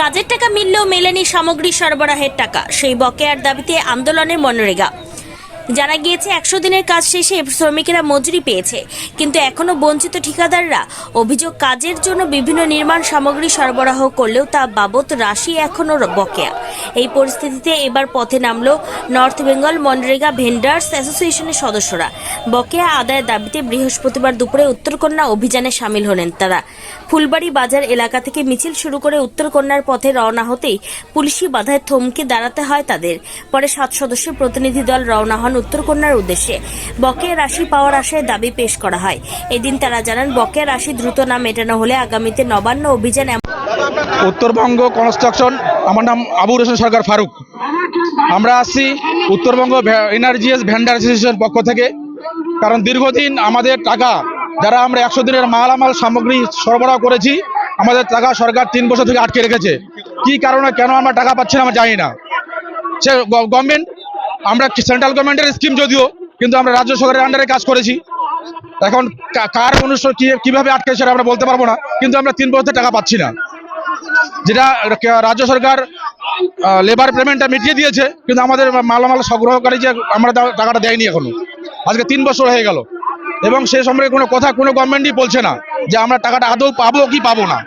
কাজের টাকা মিললেও মেলেনি সামগ্রী সরবরাহের টাকা। সেই বকেয়ার দাবিতে আন্দোলনের মনরেগা। জানা গিয়েছে, একশো দিনের কাজ শেষে শ্রমিকেরা মজুরি পেয়েছে। কিন্তু এখনও বঞ্চিত ঠিকাদাররা অভিযোগ কাজের জন্য বিভিন্ন নির্মাণ সামগ্রী সরবরাহ করলেও তা বাবদ রাশি এখনও বকেয়া। এই পরিস্থিতিতে এবার পথে নামলো নর্থ বেঙ্গল মনরেগা ভেন্ডার্স অ্যাসোসিয়েশনের সদস্যরা। বকেয়া আদায়ের দাবিতে বৃহস্পতিবার দুপুরে উত্তরকন্যা অভিযানে সামিল হলেন তারা। ফুলবাড়ি বাজার এলাকা থেকে মিছিল শুরু করে উত্তরকন্যার পথে রওনা হতেই পুলিশি বাধায় থমকে দাঁড়াতে হয় তাদের। পরে সাত সদস্য প্রতিনিধি দল রওনা হন উত্তরকন্যার উদ্দেশ্যে। বকেয়া রাশি পাওয়ার আশায় দাবি পেশ করা হয়। এদিন তারা জানান, বকেয়া রাশি দ্রুত না মেটানো হলে আগামীতে নবান্ন অভিযান উত্তরবঙ্গ কনস্ট্রাকশন, আমার নাম আবু হোসেন সরকার ফারুক। আমরা আসছি উত্তরবঙ্গ এনার্জিএস ভ্যান্ডার অ্যাসোসিয়েশন পক্ষ থেকে, কারণ দীর্ঘদিন আমাদের টাকা, যারা আমরা একশো দিনের মালামাল সামগ্রী সরবরাহ করেছি, আমাদের টাকা সরকার তিন বছর থেকে আটকে রেখেছে। কি কারণে কেন আমরা টাকা পাচ্ছি না, আমরা জানি না। সে গভর্নমেন্ট আমরা সেন্ট্রাল গভর্নমেন্টের স্কিম যদিও, কিন্তু আমরা রাজ্য সরকারের আন্ডারে কাজ করেছি। এখন কার কি কীভাবে আটকে সেটা আমরা বলতে পারব না, কিন্তু আমরা তিন বছর টাকা পাচ্ছি না। যেটা রাজ্য সরকার লেবার পেমেন্টটা মিটিয়ে দিয়েছে, কিন্তু আমাদের মালামাল সংগ্রহকারী যে আমরা টাকাটা দেয়নি এখনও। আজকে তিন বছর হয়ে গেল। এবং সে সম্পর্কে কোনো কথা কোনো গভর্নমেন্টই বলছে না যে আমরা টাকাটা আদৌ পাবো কি পাবো না।